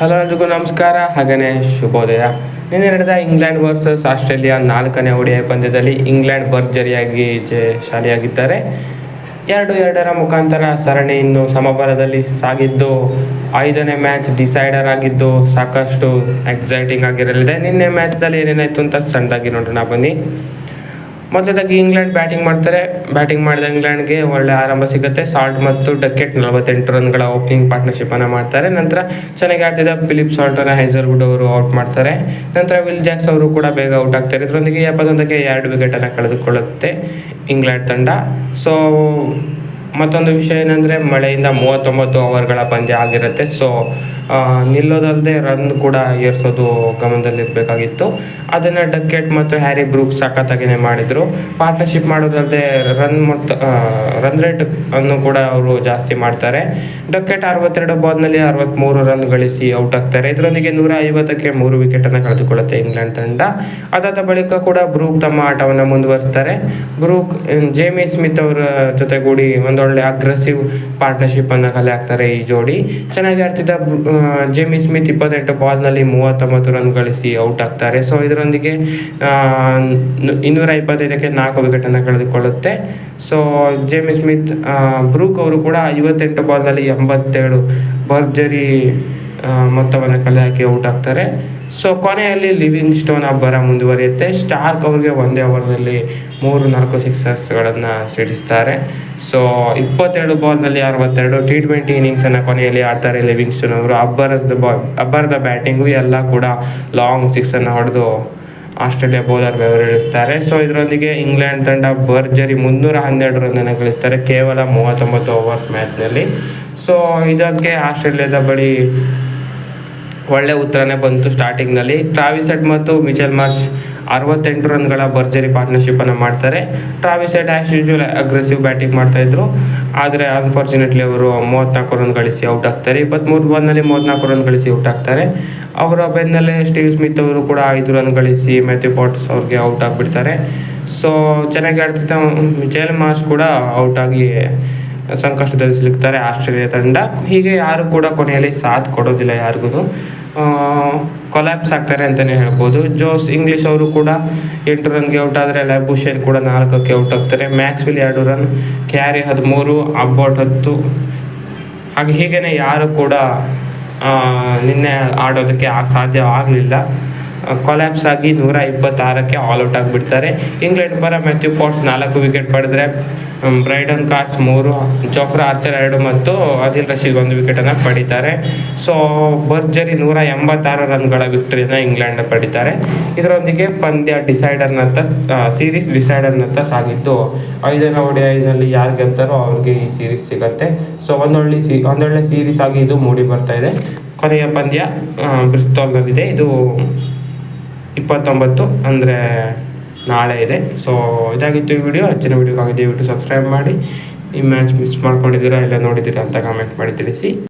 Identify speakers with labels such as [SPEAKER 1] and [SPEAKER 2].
[SPEAKER 1] Hello ಎಲ್ರಿಗೂ ನಮಸ್ಕಾರ ಹಾಗೇ ಶುಭೋದಯ. ನಿನ್ನೆ ನಡೆದ ಇಂಗ್ಲೆಂಡ್ ವರ್ಸಸ್ ಆಸ್ಟ್ರೇಲಿಯಾ ನಾಲ್ಕನೇ ಓಡಿಯ ಪಂದ್ಯದಲ್ಲಿ ಇಂಗ್ಲೆಂಡ್ ಭರ್ಜರಿಯಾಗಿ ಜಯಶಾಲಿಯಾಗಿದ್ದಾರೆ ಎರಡು ಎರಡರ ಮುಖಾಂತರ ಸರಣಿ ಇನ್ನು ಸಮಬಲದಲ್ಲಿ ಸಾಗಿದ್ದು, ಐದನೇ ಮ್ಯಾಚ್ ಡಿಸೈಡರ್ ಆಗಿದ್ದು ಸಾಕಷ್ಟು ಎಕ್ಸೈಟಿಂಗ್ ಆಗಿರಲಿದೆ. ನಿನ್ನೆ ಮ್ಯಾಚ್ದಲ್ಲಿ ಏನೇನಾಯಿತು ಅಂತ ಸಣ್ಣದಾಗಿ ನೋಡೋಣ, ಬನ್ನಿ. ಮೊದಲದಾಗಿ ಇಂಗ್ಲೆಂಡ್ ಬ್ಯಾಟಿಂಗ್ ಮಾಡ್ತಾರೆ. ಬ್ಯಾಟಿಂಗ್ ಮಾಡಿದ ಇಂಗ್ಲೆಂಡ್ಗೆ ಒಳ್ಳೆ ಆರಂಭ ಸಿಗುತ್ತೆ. ಸಾಲ್ಟ್ ಮತ್ತು ಡಕೆಟ್ ನಲವತ್ತೆಂಟು ರನ್ಗಳ ಓಪನಿಂಗ್ ಪಾರ್ಟ್ನರ್ಶಿಪ್ ಅನ್ನು ಮಾಡ್ತಾರೆ. ನಂತರ ಚೆನ್ನಾಗಿ ಆಡ್ತಿದ್ದ ಫಿಲಿಪ್ ಸಾಲ್ಟನ್ನು ಹೈಸರ್ವುಡ್ ಅವರು ಔಟ್ ಮಾಡ್ತಾರೆ. ನಂತರ ವಿಲ್ ಜಾಕ್ಸ್ ಅವರು ಕೂಡ ಬೇಗ ಔಟ್ ಆಗ್ತಾರೆ. ಇದರೊಂದಿಗೆ ಎಪ್ಪತ್ತೊಂದಕ್ಕೆ ಎರಡು ವಿಕೆಟ್ ಅನ್ನು ಕಳೆದುಕೊಳ್ಳುತ್ತೆ ಇಂಗ್ಲೆಂಡ್ ತಂಡ. ಸೊ ಮತ್ತೊಂದು ವಿಷಯ ಏನಂದರೆ ಮಳೆಯಿಂದ ಮೂವತ್ತೊಂಬತ್ತು ಓವರ್ಗಳ ಪಂದ್ಯ ಆಗಿರುತ್ತೆ. ಸೊ ನಿಲ್ಲೋದಲ್ಲದೆ ರನ್ ಕೂಡ ಏರ್ಸೋದು ಗಮನದಲ್ಲಿರಬೇಕಾಗಿತ್ತು. ಅದನ್ನು ಡಕ್ಕೆಟ್ ಮತ್ತು ಹ್ಯಾರಿ ಬ್ರೂಕ್ ಸಖತ್ತಾಗಿನೇ ಮಾಡಿದರು. ಪಾರ್ಟ್ನರ್ಶಿಪ್ ಮಾಡೋದಲ್ಲದೆ ರನ್ ಮತ್ತು ರನ್ ರೇಟ್ ಅನ್ನು ಕೂಡ ಅವರು ಜಾಸ್ತಿ ಮಾಡ್ತಾರೆ. ಡಕ್ಕೆಟ್ ಅರವತ್ತೆರಡು ಬಾಲ್ನಲ್ಲಿ ಅರವತ್ತ್ಮೂರು ರನ್ ಗಳಿಸಿ ಔಟ್ ಆಗ್ತಾರೆ. ಇದರೊಂದಿಗೆ ನೂರ ಐವತ್ತಕ್ಕೆ ಮೂರು ವಿಕೆಟನ್ನು ಕಳೆದುಕೊಳ್ಳುತ್ತೆ ಇಂಗ್ಲೆಂಡ್ ತಂಡ. ಅದಾದ ಬಳಿಕ ಕೂಡ ಬ್ರೂಕ್ ತಮ್ಮ ಆಟವನ್ನು ಮುಂದುವರಿಸ್ತಾರೆ. ಬ್ರೂಕ್ ಜೇಮಿ ಸ್ಮಿತ್ ಅವರ ಜೊತೆಗೂಡಿ ಒಂದೊಳ್ಳೆ ಅಗ್ರೆಸಿವ್ ಪಾರ್ಟ್ನರ್ಶಿಪ್ ಅನ್ನು ಕಲೆ ಹಾಕ್ತಾರೆ ಈ ಜೋಡಿ. ಚೆನ್ನಾಗಿ ಆಡ್ತಿದ್ದ ಜೇಮಿ ಸ್ಮಿತ್ ಇಪ್ಪತ್ತೆಂಟು ಬಾಲ್ನಲ್ಲಿ ಮೂವತ್ತೊಂಬತ್ತು ರನ್ ಗಳಿಸಿ ಔಟ್ ಆಗ್ತಾರೆ. ಸೊ ಇದರೊಂದಿಗೆ ಇನ್ನೂರ ಇಪ್ಪತ್ತೈದಕ್ಕೆ ನಾಲ್ಕು ವಿಕೆಟನ್ನು ಕಳೆದುಕೊಳ್ಳುತ್ತೆ. ಸೊ ಜೇಮಿ ಸ್ಮಿತ್ ಬ್ರೂಕ್ ಅವರು ಕೂಡ ಐವತ್ತೆಂಟು ಬಾಲ್ನಲ್ಲಿ ಎಂಬತ್ತೇಳು ಭರ್ಜರಿ ಮೊತ್ತವನ್ನು ಕಲೆ ಹಾಕಿ ಔಟ್ ಆಗ್ತಾರೆ. ಸೊ ಕೊನೆಯಲ್ಲಿ ಲಿವಿಂಗ್ ಸ್ಟೋನ್ ಅಬ್ಬರ ಮುಂದುವರಿಯುತ್ತೆ. ಸ್ಟಾರ್ಕ್ ಅವ್ರಿಗೆ ಒಂದೇ ಓವರ್ನಲ್ಲಿ ಮೂರು ನಾಲ್ಕು ಸಿಕ್ಸರ್ಸ್ಗಳನ್ನು ಸಿಡಿಸ್ತಾರೆ. ಸೊ ಇಪ್ಪತ್ತೆರಡು ಬಾಲ್ನಲ್ಲಿ ಅರವತ್ತೆರಡು ಟಿ ಟ್ವೆಂಟಿ ಇನ್ನಿಂಗ್ಸನ್ನು ಕೊನೆಯಲ್ಲಿ ಆಡ್ತಾರೆ ಲಿವಿಂಗ್ಸ್ಟನ್ ಅವರು ಅಬ್ಬರದ ಬಾಲ್ ಅಬ್ಬರದ ಬ್ಯಾಟಿಂಗು ಎಲ್ಲ ಕೂಡ ಲಾಂಗ್ ಸಿಕ್ಸನ್ನು ಹೊಡೆದು ಆಸ್ಟ್ರೇಲಿಯಾ ಬೌಲರ್ ಬೆವರಿಳಿಸ್ತಾರೆ. ಸೊ ಇದರೊಂದಿಗೆ ಇಂಗ್ಲೆಂಡ್ ತಂಡ ಭರ್ಜರಿ ಮುನ್ನೂರ ಹನ್ನೆರಡು ರನ್ನನ್ನು ಗಳಿಸ್ತಾರೆ ಕೇವಲ ಮೂವತ್ತೊಂಬತ್ತು ಓವರ್ಸ್ ಮ್ಯಾಚ್ನಲ್ಲಿ ಸೊ ಇದಕ್ಕೆ ಆಸ್ಟ್ರೇಲಿಯಾದ ಬಳಿ ಒಳ್ಳೆ ಉತ್ತರನೇ ಬಂತು ಸ್ಟಾರ್ಟಿಂಗ್ನಲ್ಲಿ ಟ್ರಾವಿಸೆಟ್ ಮತ್ತು ಮಿಚೆಲ್ ಮಾರ್ಚ್ ಅರವತ್ತೆಂಟು ರನ್ಗಳ ಭರ್ಜರಿ ಪಾರ್ಟ್ನರ್ಶಿಪ್ಪನ್ನು ಮಾಡ್ತಾರೆ. Travis Head as usual aggressive batting ಮಾಡ್ತಾಯಿದ್ರು ಆದರೆ ಅನ್ಫಾರ್ಚುನೇಟ್ಲಿ ಅವರು ಮೂವತ್ತ್ನಾಲ್ಕು ರನ್ ಗಳಿಸಿ ಔಟ್ ಆಗ್ತಾರೆ. ಇಪ್ಪತ್ತ್ಮೂರು ಬಾಲ್ನಲ್ಲಿ ಮೂವತ್ತ್ನಾಲ್ಕು ರನ್ ಗಳಿಸಿ ಔಟ್ ಆಗ್ತಾರೆ. ಅವರ ಬೆನ್ನಲ್ಲೇ ಸ್ಟೀವ್ ಸ್ಮಿತ್ ಅವರು ಕೂಡ ಐದು ರನ್ ಗಳಿಸಿ ಮ್ಯಾಥ್ಯೂ ಪಾಟ್ಸ್ ಅವ್ರಿಗೆ ಔಟ್ ಆಗಿಬಿಡ್ತಾರೆ. ಸೊ ಚೆನ್ನಾಗಿ ಆಡ್ತಿದ್ದ ಮಿಚೇಲ್ ಮಾಸ್ ಕೂಡ ಔಟ್ ಆಗಿ ಸಂಕಷ್ಟದಲ್ಲಿ ಸಿಲುಕ್ತಾರೆ ಆಸ್ಟ್ರೇಲಿಯಾ ತಂಡ. ಹೀಗೆ ಯಾರು ಕೂಡ ಕೊನೆಯಲ್ಲಿ ಸಾಥ್ ಕೊಡೋದಿಲ್ಲ ಯಾರಿಗೂ. ಕೊಲ್ಯಾಪ್ಸ್ ಆಗ್ತಾರೆ ಅಂತಲೇ ಹೇಳ್ಬೋದು. ಜೋಸ್ ಇಂಗ್ಲೀಷ್ ಅವರು ಕೂಡ ಎಂಟು ರನ್ಗೆ ಔಟ್ ಆದರೆ ಲ್ಯಾಬುಷೇನ್ ಕೂಡ ನಾಲ್ಕಕ್ಕೆ ಔಟ್ ಆಗ್ತಾರೆ. ಮ್ಯಾಕ್ಸ್ವಿಲ್ ಎರಡು ರನ್ ಕ್ಯಾರಿ ಹದಿಮೂರು, ಅಬ್ಬೌಟ್ ಹತ್ತು. ಹಾಗೆ ಹೀಗೇ ಯಾರು ಕೂಡ ನಿನ್ನೆ ಆಡೋದಕ್ಕೆ ಸಾಧ್ಯ ಆಗಲಿಲ್ಲ. ಕೊಲ್ಯಾಪ್ಸ್ ಆಗಿ ನೂರ ಇಪ್ಪತ್ತಾರಕ್ಕೆ ಆಲ್ಔಟ್ ಆಗಿಬಿಡ್ತಾರೆ. ಇಂಗ್ಲೆಂಡ್ ಪರ ಮ್ಯಾಥ್ಯೂ ಪೋರ್ಟ್ಸ್ ನಾಲ್ಕು ವಿಕೆಟ್ ಪಡೆದ್ರೆ ಬ್ರೈಡನ್ ಕಾರ್ಸ್ ಮೂರು ಜೋಫ್ರಾ ಆರ್ಚರ್ ಎರಡು ಮತ್ತು ಆದಿಲ್ ರಶೀದ್ ಒಂದು ವಿಕೆಟನ್ನು ಪಡಿತಾರೆ. ಸೊ ಭರ್ಜರಿ ನೂರ ಎಂಬತ್ತಾರು ರನ್ಗಳ ವಿಕ್ಟರಿಯನ್ನು ಇಂಗ್ಲೆಂಡ್ ಪಡಿತಾರೆ. ಇದರೊಂದಿಗೆ ಪಂದ್ಯ ಡಿಸೈಡರ್ನತ್ತ ಸೀರೀಸ್ ಡಿಸೈಡರ್ನತ್ತ ಸಾಗಿದ್ದು. ಐದನೇ ಒಡಿಐನಲ್ಲಿ ಯಾರು ಗೆಲ್ತಾರೋ ಅವ್ರಿಗೆ ಈ ಸೀರೀಸ್ ಸಿಗತ್ತೆ. ಸೊ ಒಂದೊಳ್ಳೆ ಸಿ, ಒಂದೊಳ್ಳೆ ಸೀರೀಸ್ ಆಗಿ ಇದು ಮೂಡಿ ಬರ್ತಾ ಇದೆ. ಕೊನೆಯ ಪಂದ್ಯ ಬ್ರಿಸ್ತಾಲ್ನಲ್ಲಿದೆ ಇದು ಇಪ್ಪತ್ತೊಂಬತ್ತು ಅಂದರೆ ನಾಳೆ ಇದೆ. ಸೊ ಇದಾಗಿತ್ತು ಈ ವಿಡಿಯೋ ಹೆಚ್ಚಿನ ವಿಡಿಯೋಕ್ಕಾಗಿ ದಯವಿಟ್ಟು ಸಬ್ಸ್ಕ್ರೈಬ್ ಮಾಡಿ. ಈ ಮ್ಯಾಚ್ ಮಿಸ್ ಮಾಡ್ಕೊಂಡಿದ್ದೀರಾ ಇಲ್ಲ ನೋಡಿದ್ದೀರಾ ಅಂತ ಕಾಮೆಂಟ್ ಮಾಡಿ ತಿಳಿಸಿ.